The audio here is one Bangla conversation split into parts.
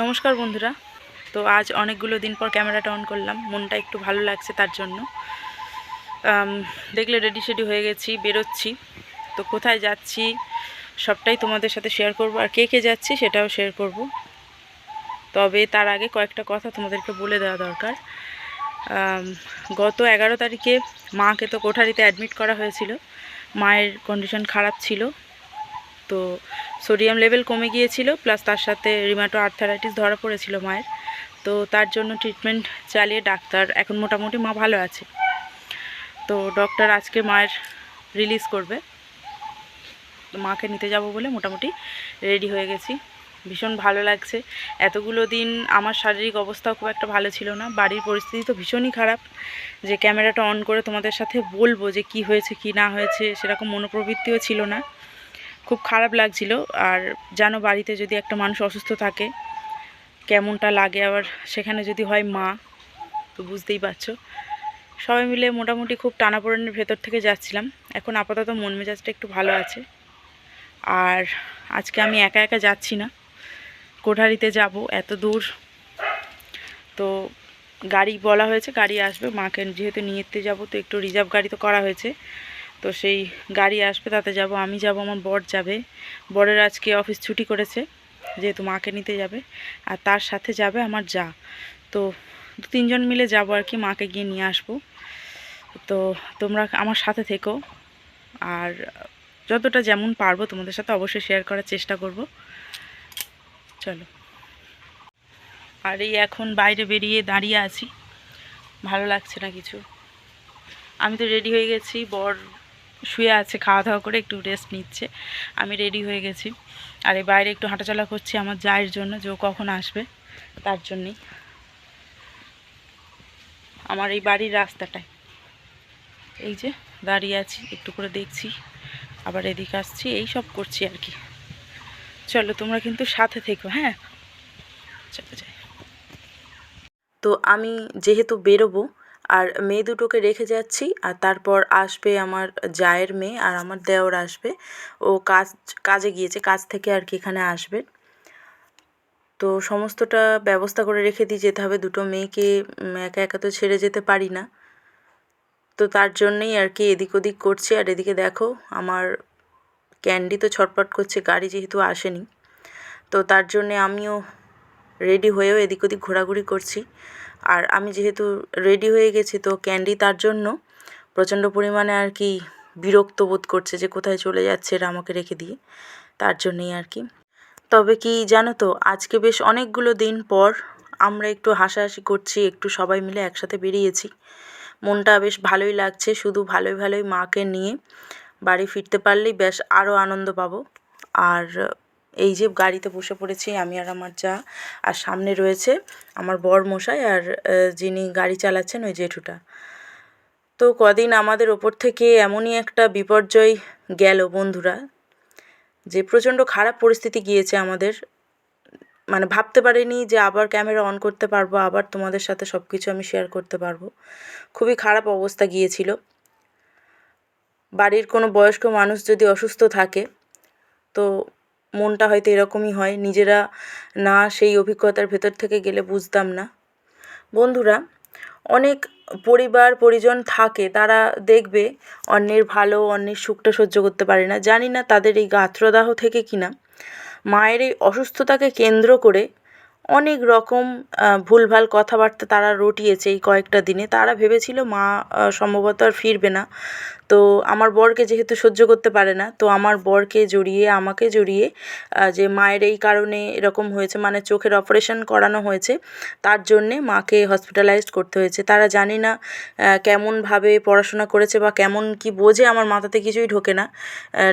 নমস্কার বন্ধুরা। তো আজ অনেকগুলো দিন পর ক্যামেরাটা অন করলাম। মনটা একটু ভালো লাগছে তার জন্য। দেখলে রেডি শেডি হয়ে গেছি, বেরোচ্ছি। তো কোথায় যাচ্ছি, সবটাই তোমাদের সাথে শেয়ার করব। আর কে কে যাচ্ছি সেটাও শেয়ার করব। তবে তার আগে কয়েকটা কথা তোমাদেরকে বলে দেওয়া দরকার। গত এগারো তারিখে মাকে তো কোঠারিতে অ্যাডমিট করা হয়েছিল। মায়ের কন্ডিশন খারাপ ছিল। তো সোডিয়াম লেভেল কমে গিয়েছিল প্লাস তার সাথে রিমাটো আর্থারাইটিস ধরা পড়েছিল মায়ের। তো তার জন্য ট্রিটমেন্ট চালিয়ে ডাক্তার, এখন মোটামুটি মা ভালো আছে। তো ডক্টর আজকে মায়ের রিলিজ করবে। মাকে নিতে যাব বলে মোটামুটি রেডি হয়ে গেছি। ভীষণ ভালো লাগছে। এতগুলো দিন আমার শারীরিক অবস্থাও খুব একটা ভালো ছিল না। বাড়ির পরিস্থিতি তো ভীষণই খারাপ। যে ক্যামেরাটা অন করে তোমাদের সাথে বলব যে কি হয়েছে, কি না হয়েছে, সেরকম মনোপ্রবৃত্তিও ছিল না। খুব খারাপ লাগছিল। আর জানো, বাড়িতে যদি একটা মানুষ অসুস্থ থাকে, কেমনটা লাগে? আবার সেখানে যদি হয় মা, তো বুঝতেই পারছ। সবাই মিলে মোটামুটি খুব টানাপোড়েনের ভেতর থেকে যাচ্ছিলাম। এখন আপাতত মন মেজাজটা একটু ভালো আছে। আর আজকে আমি একা একা যাচ্ছি না। কোঠারিতে যাব, এত দূর। তো গাড়ি বলা হয়েছে, গাড়ি আসবে। মাকে যেহেতু নিয়েতে যাব, তো একটু রিজার্ভ গাড়ি তো করা হয়েছে। তো সেই গাড়ি আসবে, তাতে যাব। আমি যাব, আমার বর যাবে। বরের আজকে অফিস ছুটি করেছে, যেহেতু মাকে নিতে যাবে। আর তার সাথে যাবে আমার যা। তো দু তিনজন মিলে যাব আর কি, মাকে গিয়ে নিয়ে আসব। তো তোমরা আমার সাথে থেকো। আর যতটা যেমন পারব তোমাদের সাথে অবশ্যই শেয়ার করার চেষ্টা করব। চলো। আর এই এখন বাইরে বেরিয়ে দাঁড়িয়ে আছি। ভালো লাগছে না কিছু। আমি তো রেডি হয়ে গেছি। বর শুয়ে আছে, খাওয়া দাওয়া করে একটু রেস্ট নিচ্ছে। আমি রেডি হয়ে গেছি। আর এই বাইরে একটু হাঁটাচলা করছি আমার জায়ের জন্য, যে কখন আসবে তার জন্যেই। আমার এই বাড়ির রাস্তাটায়। এই যে দাঁড়িয়ে আছি, একটু করে দেখছি। আবার এদিকে আসছি, এই সব করছি আর কি। চলো, তোমরা কিন্তু সাথে থেকো হ্যাঁ? চলো যাই। তো আমি যেহেতু বেরোবো, আর মেয়ে দুটোকে রেখে যাচ্ছি, আর তারপর আসবে আমার জায়ের মেয়ে আর আমার দেওর আসবে। ও কাজ, কাজে গিয়েছে, কাজ থেকে আর কি এখানে আসবে। তো সমস্তটা ব্যবস্থা করে রেখে দিয়ে যেতে হবে। দুটো মেয়েকে একা একা তো ছেড়ে যেতে পারি না। তো তার জন্যেই আর কি এদিক ওদিক করছি। আর এদিকে দেখো, আমার ক্যান্ডি তো ছটপট করছে, গাড়ি যেহেতু আসেনি। তো তার জন্যে আমিও রেডি হয়েও এদিক ওদিক ঘোরাঘুরি করছি। আর আমি যেহেতু রেডি হয়ে গেছি, তো ক্যান্ডি তার জন্য প্রচণ্ড পরিমাণে আর কি বিরক্ত বোধ করছে যে কোথায় চলে যাচ্ছে এরা আমাকে রেখে দিয়ে, তার জন্যেই আর কি। তবে কি জানো তো, আজকে বেশ অনেকগুলো দিন পর আমরা একটু হাসাহাসি করছি, একটু সবাই মিলে একসাথে বেরিয়েছি। মনটা বেশ ভালোই লাগছে, শুধু ভালোই ভালোই মাকে নিয়ে। বাড়ি ফিরতে পারলেই বেশ আরও আনন্দ পাবো। আর এই যে গাড়িতে বসে পড়েছি আমি আর আমার যা, আর সামনে রয়েছে আমার বর মশাই আর যিনি গাড়ি চালাচ্ছেন ওই জেঠুটা। তো কদিন আমাদের ওপর থেকে এমনই একটা বিপর্যয় গেল বন্ধুরা, যে প্রচণ্ড খারাপ পরিস্থিতি গিয়েছে আমাদের। মানে ভাবতে পারিনি যে আবার ক্যামেরা অন করতে পারব, আবার তোমাদের সাথে সব কিছু আমি শেয়ার করতে পারব। খুবই খারাপ অবস্থা গিয়েছিল। বাড়ির কোনো বয়স্ক মানুষ যদি অসুস্থ থাকে, তো মনটা হয়তো এরকমই হয়। নিজেরা না সেই অভিজ্ঞতার ভেতর থেকে গেলে বুঝতাম না। বন্ধুরা, অনেক পরিবার, পরিজন থাকে, তারা দেখবে অন্যের ভালো, অন্যের সুখটা সহ্য করতে পারে না। জানি না তাদের এই গাত্রদাহ থেকে কিনা। মায়ের এই অসুস্থতাকে কেন্দ্র করে অনেক রকম ভুলভাল কথাবার্তা তারা রটিয়েছে এই কয়েকটা দিনে। তারা ভেবেছিল, মা সম্ভবত আর ফিরবে না। তো আমার বরকে যেহেতু সহ্য করতে পারে না, তো আমার বরকে জড়িয়ে, আমাকে জড়িয়ে যে মায়ের এই কারণে এরকম হয়েছে মানে চোখের অপারেশন করানো হয়েছে, তার জন্যে মাকে হসপিটালাইজড করতে হয়েছে। তারা জানি না কেমনভাবে পড়াশোনা করেছে বা কেমন কি বোঝে আমার মাথাতে কিছুই ঢোকে না।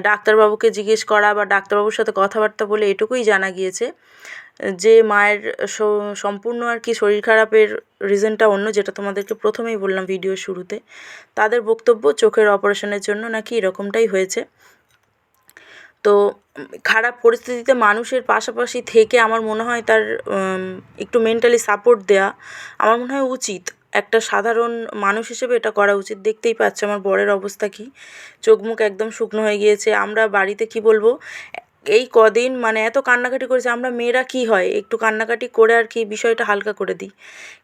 ডাক্তারবাবুকে জিজ্ঞেস করা বা ডাক্তারবাবুর সাথে কথাবার্তা বলে এটুকুই জানা গিয়েছে। যে মায়ের সম্পূর্ণ আর কি শরীর খারাপের রিজনটা অন্য, যেটা তোমাদেরকে প্রথমেই বললাম ভিডিওর শুরুতে, তাদের বক্তব্য চোখের অপারেশনের জন্য নাকি এরকমটাই হয়েছে। তো খারাপ পরিস্থিতিতে মানুষের পাশাপাশি থেকে আমার মনে হয় তার একটু মেন্টালি সাপোর্ট দেওয়া আমার মনে হয় উচিত। একটা সাধারণ মানুষ হিসেবে এটা করা উচিত। দেখতেই পাচ্ছে আমার বরের অবস্থা কী। চোখ মুখ একদম শুকনো হয়ে গিয়েছে। আমরা বাড়িতে কি বলব? এই কদিন মানে এত কান্নাকাটি করেছে, আমরা মেয়েরা কি হয়? একটু কান্নাকাটি করে আর কি বিষয়টা হালকা করে দিই।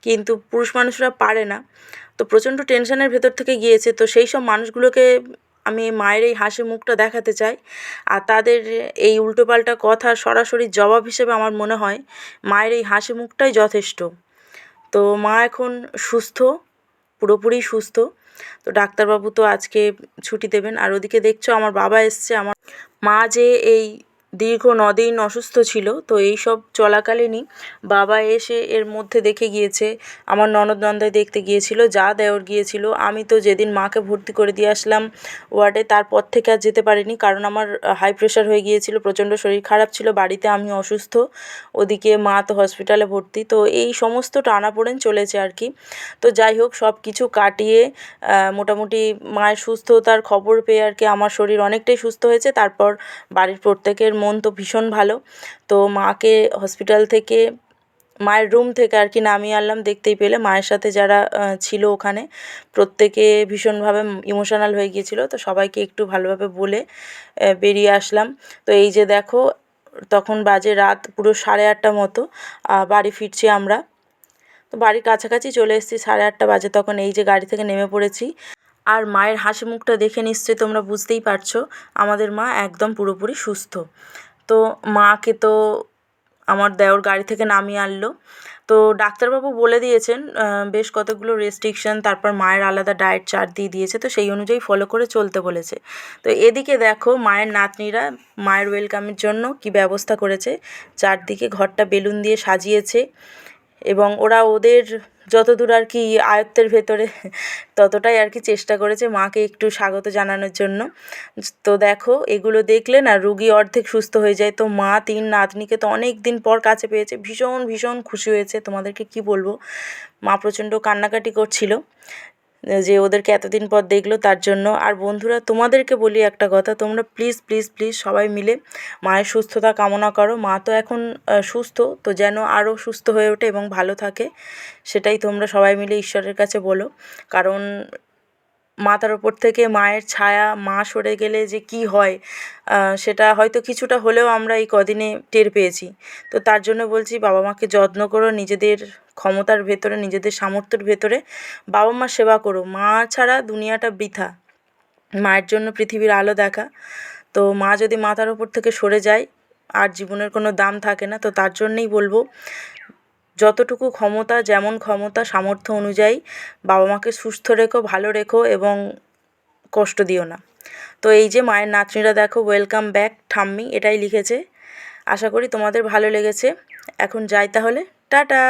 কিন্তু পুরুষ মানুষরা পারে না। তো প্রচণ্ড টেনশনের ভেতর থেকে গিয়েছে। তো সেই সব মানুষগুলোকে আমি মায়ের এই হাসি মুখটা দেখাতে চাই। আর তাদের এই উল্টোপাল্টা কথা সরাসরি জবাব হিসেবে আমার মনে হয় মায়ের এই হাসি মুখটাই যথেষ্ট। তো মা এখন সুস্থ, পুরোপুরি সুস্থ। তো ডাক্তারবাবু তো আজকে ছুটি দেবেন। আর ওদিকে দেখছ আমার বাবা এসছে। আমার মা যে এই দীর্ঘ দিন অসুস্থ ছিল, তো এই সব চলাকালীনই বাবা এসে এর মধ্যে দেখে গিয়েছে, আমার ননদ নন্দায় দেখতে গিয়েছিল, যা দেওর গিয়েছিল। আমি তো যেদিন মাকে ভর্তি করে দিয়ে আসলাম ওয়ার্ডে, তারপর থেকে আর যেতে পারিনি, কারণ আমার হাই প্রেশার হয়ে গিয়েছিল, প্রচণ্ড শরীর খারাপ ছিল, বাড়িতে আমি অসুস্থ, ওদিকে মা তো হসপিটালে ভর্তি, তো এই সমস্ত টানাপোড়েন চলেছে আর কি। তো যাই হোক, সব কিছু কাটিয়ে মোটামুটি মায়ের সুস্থতার খবর পেয়ে আর কি আমার শরীর অনেকটাই সুস্থ হয়েছে, তারপর বাড়ির প্রত্যেকের মন তো ভীষণ ভালো। তো মাকে হসপিটাল থেকে, মায়ের রুম থেকে আর কি নামিয়ে আনলাম, দেখতেই পেলে মায়ের সাথে যারা ছিল ওখানে, প্রত্যেকে ভীষণভাবে ইমোশনাল হয়ে গিয়েছিল। তো সবাইকে একটু ভালোভাবে বলে বেরিয়ে আসলাম। তো এই যে দেখো, তখন বাজে রাত পুরো সাড়ে আটটা মতো বাড়ি ফিরছি আমরা। তো বাড়ির কাছাকাছি চলে এসেছি সাড়ে আটটা বাজে, তখন এই যে গাড়ি থেকে নেমে পড়েছি। আর মায়ের হাসি মুখটা দেখে নিশ্চয়ই তোমরা বুঝতেই পারছ, আমাদের মা একদম পুরোপুরি সুস্থ। তো মাকে তো আমার দেওর গাড়ি থেকে নামিয়ে আনলো। তো ডাক্তারবাবু বলে দিয়েছেন বেশ কতগুলো রেস্ট্রিকশান তারপর মায়ের আলাদা ডায়েট চার্ট দিয়ে দিয়েছে, তো সেই অনুযায়ী ফলো করে চলতে বলেছে। তো এদিকে দেখো, মায়ের নাতনিরা মায়ের ওয়েলকামের জন্য কি ব্যবস্থা করেছে, চারদিকে ঘরটা বেলুন দিয়ে সাজিয়েছে এবং ওরা ওদের যতদূর আর কি আয়ত্তের ভেতরে, ততটাই আর কি চেষ্টা করেছে মাকে একটু স্বাগত জানানোর জন্য। তো দেখো, এগুলো দেখলে না রুগী অর্ধেক সুস্থ হয়ে যায়। তো মা, তিন নাতনিকে তো অনেক দিন পর কাছে পেয়েছে। ভীষণ ভীষণ খুশি হয়েছে। তোমাদেরকে কি বলব? মা প্রচণ্ড কান্নাকাটি করছিল। যে ওদেরকে এতদিন পর দেখল, তার জন্য। আর বন্ধুরা, তোমাদেরকে বলি একটা কথা, তোমরা প্লিজ প্লিজ প্লিজ সবাই মিলে মায়ের সুস্থতা কামনা করো। মা তো এখন সুস্থ, তো যেন আরও সুস্থ হয়ে ওঠে এবং ভালো থাকে, সেটাই তোমরা সবাই মিলে ঈশ্বরের কাছে বলো। কারণ মাথার ওপর থেকে মায়ের ছায়া, মা সরে গেলে যে কি হয় সেটা হয়তো কিছুটা হলেও আমরা এই কদিনে টের পেয়েছি। তো তার জন্য বলছি, বাবা মাকে যত্ন করো, নিজেদের ক্ষমতার ভেতরে, নিজেদের সামর্থ্যের ভেতরে বাবা মার সেবা করো। মা ছাড়া দুনিয়াটা বৃথা। মায়ের জন্য পৃথিবীর আলো দেখা। তো মা যদি মাথার ওপর থেকে সরে যায়, আর জীবনের কোনো দাম থাকে না, তো তার জন্যেই বলব যতটুকু ক্ষমতা, যেমন ক্ষমতা, সামর্থ্য অনুযায়ী বাবা মাকে সুস্থ রেখো, ভালো রেখো এবং কষ্ট দিও না। তো এই যে মায়ের নাতনিরা দেখো ওয়েলকাম ব্যাক ঠাম্মি, এটাই লিখেছে। আশা করি তোমাদের ভালো লেগেছে। এখন যাই তাহলে। টাটা!